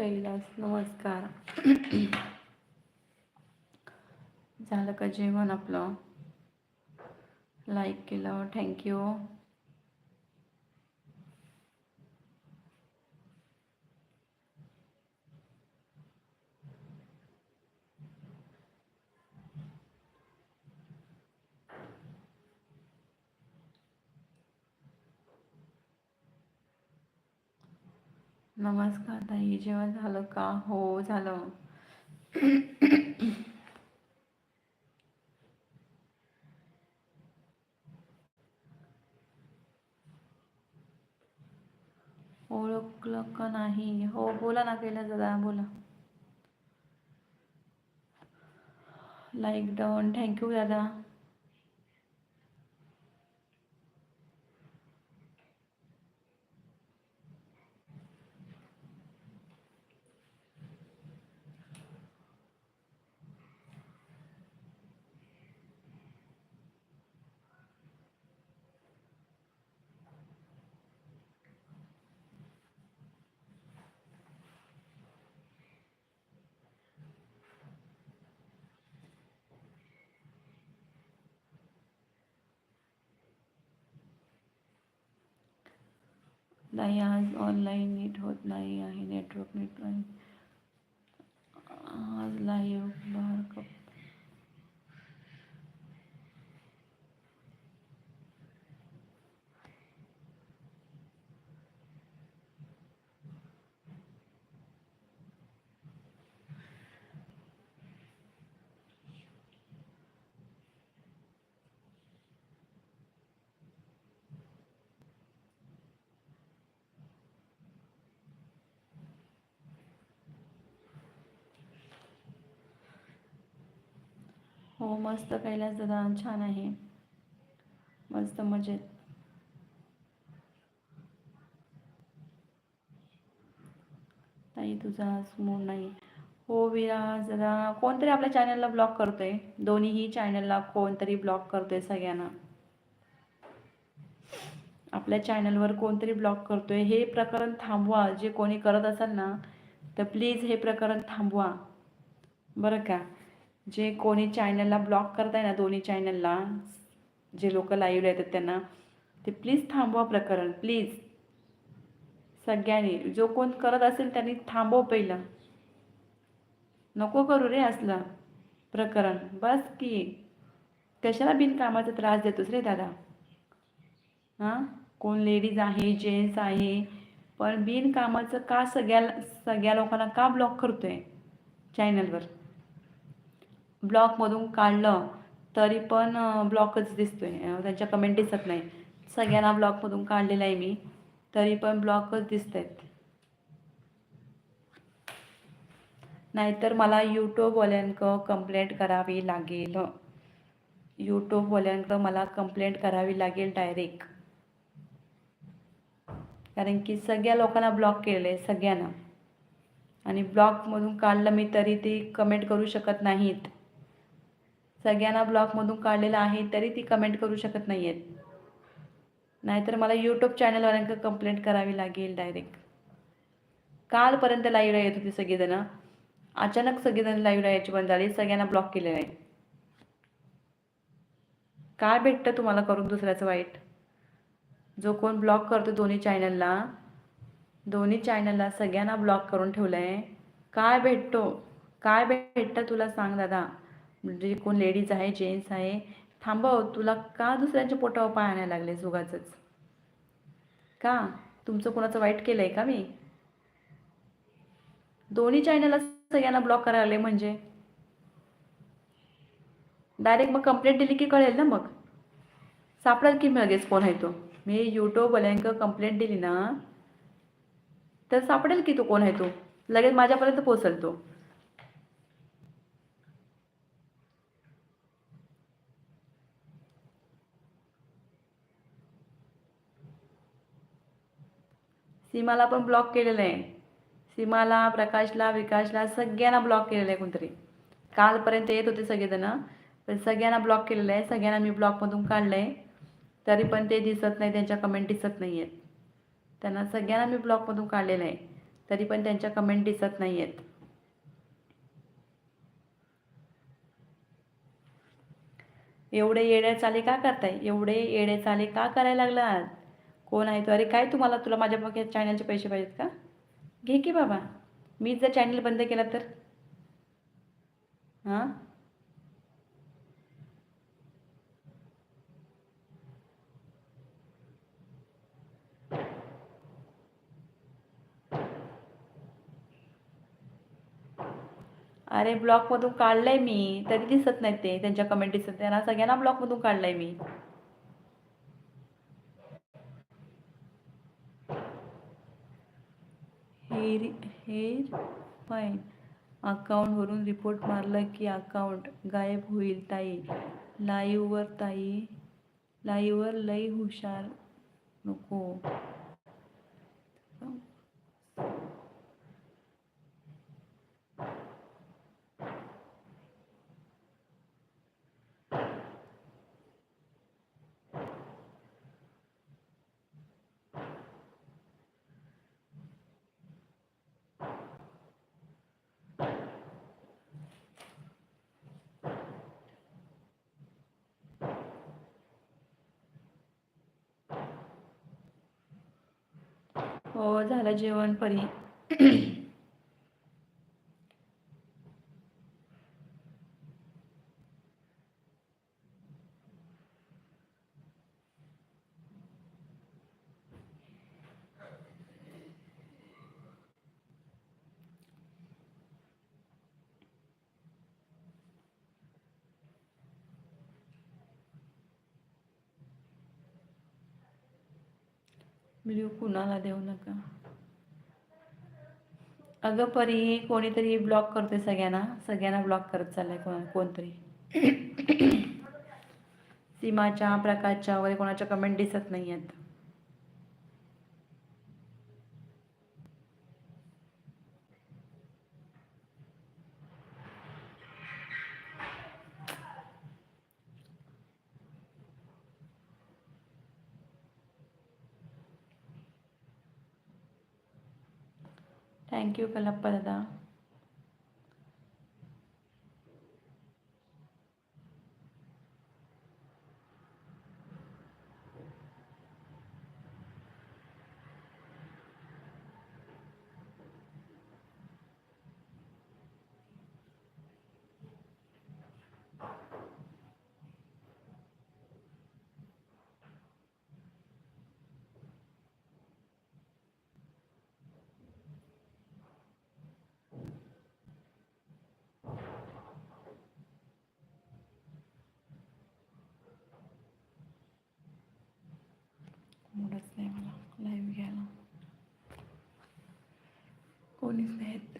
कैलास नमस्कार. झालं का जेवण आपलं? लाईक केलं थँक्यू. नमस्कार ताई जेवण झालं का? हो झालं. ओळखलं का नाही? हो बोला ना केलं दादा बोला. लाईक डाऊन थँक्यू दादा. नाही आज ऑनलाईन नीट होत नाही आहे नेटवर्क नीट नाही. आज लाईव्ह हो मस्त कैलास दादा छान आहे. मस्त मजेत. ताई तुझा मूड नाही. हो विराज जरा कोणतरी आपल्या चॅनलला ब्लॉक करतोय. दोन्हीही चॅनलला कोणतरी ब्लॉक करतोय सगळ्यांना. आपल्या चॅनलवर कोणतरी ब्लॉक करतोय. हे प्रकरण थांबवा. जे कोणी करत असाल ना तर प्लीज हे प्रकरण थांबवा. बरं का? जे कोणी चॅनलला ब्लॉक करताय ना दोन्ही चॅनलला जे लोक लाईव्ह येतात त्यांना ते प्लीज थांबवा प्रकरण प्लीज सगळ्यांनी जो कोण करत असेल त्यांनी थांबव पहिलं. नको करू रे असलं प्रकरण. बस की. कशाला बिनकामाचा त्रास देतोस रे दादा? हां? कोण लेडीज आहे जेंट्स आहे पण बिनकामाचं का सगळ्या सगळ्या लोकांना का ब्लॉक करतोय चॅनलवर ब्लॉकमधून काढलं तरी पण ब्लॉकच दिसतोय. आहे त्यांच्या कमेंट दिसत नाही. सगळ्यांना ब्लॉकमधून काढलेला आहे मी. तरी पण ब्लॉकच दिसत आहेत नाहीतर मला यूट्यूबवाल्यांक कंप्लेंट करावी लागेल. यूट्यूबवाल्यांक मला कंप्लेंट करावी लागेल डायरेक्ट कारण की सगळ्या लोकांना ब्लॉक केलं आहे सगळ्यांना. आणि ब्लॉकमधून काढलं मी तरी ते कमेंट करू शकत नाहीत. सगळ्यांना ब्लॉकमधून काढलेलं आहे तरी ती कमेंट करू शकत नाही आहेत नाहीतर मला यूट्यूब चॅनलवाल्यांक कंप्लेंट करावी लागेल डायरेक्ट कालपर्यंत लाईव्ह येत होती सगळेजणं. अचानक सगळेजण लाईव्ह यायची बंद झाली सगळ्यांना ब्लॉक केलेलं आहे. काय भेटतं तुम्हाला करून दुसऱ्याचं वाईट? जो कोण ब्लॉक करतो दोन्ही चॅनलला दोन्ही चॅनलला सगळ्यांना ब्लॉक करून ठेवलं आहे काय भेटतो? काय भेटतं तुला सांग दादा? म्हणजे कोण लेडीज आहे जेंट्स आहे थांबव तुला का दुसऱ्यांच्या पोटावर पाय आणायला लागले जुगाचंच का? तुमचं कोणाचं वाईट केलं आहे का मी? दोन्ही चॅनलला सगळ्यांना ब्लॉक करायला लागले म्हणजे? डायरेक्ट मग कंप्लेंट दिली की कळेल ना मग? सापडेल की मी लगेच कोण आहे तो? मी यूट्यूबवाल्यांक कंप्लेंट दिली ना तर सापडेल की तो कोण आहे तो? लगेच माझ्यापर्यंत पोचल तो. सीमाला पण ब्लॉक केलेलं आहे. सीमाला प्रकाशला विकासला सगळ्यांना ब्लॉक केलेलं आहे कोणतरी. कालपर्यंत येत होते सगळेजणं पण सगळ्यांना ब्लॉक केलेलं आहे. सगळ्यांना मी ब्लॉकमधून काढलं आहे तरी पण ते दिसत नाही त्यांच्या कमेंट दिसत नाही आहेत त्यांना सगळ्यांना मी ब्लॉकमधून काढलेलं आहे. तरी पण त्यांच्या कमेंट दिसत नाही आहेत एवढे येडे चाले का करताय? एवढे येडे चाले का करायला लागलात? कोण आहे तो? अरे काय तुम्हाला? तुला माझ्या बघ चॅनलचे पैसे पाहिजेत का? घे की बाबा. मी जर चॅनल बंद केला तर? हां? अरे ब्लॉकमधून काढलंय मी. तरी दिसत नाही ते. त्यांच्या कमेंट दिसत त्यांना सगळ्यांना ब्लॉकमधून काढलंय मी. हेर हेर फाईन अकाउंटवरून रिपोर्ट मारला की अकाउंट गायब होईल ताई. लाईव्हवर ताई. लाईव्हवर लई हुशार नको. हो झालं जेवण परी. व्हिडिओ कुणाला देऊ नका. अगं परी कोणीतरी ब्लॉक करते सगळ्यांना. सगळ्यांना ब्लॉक करत चाललंय कोणा कोणतरी. सीमाच्या प्रकाशच्या वगैरे कोणाच्या कमेंट दिसत नाही आहेत थँक्यू कलप्पा दादा Unifed.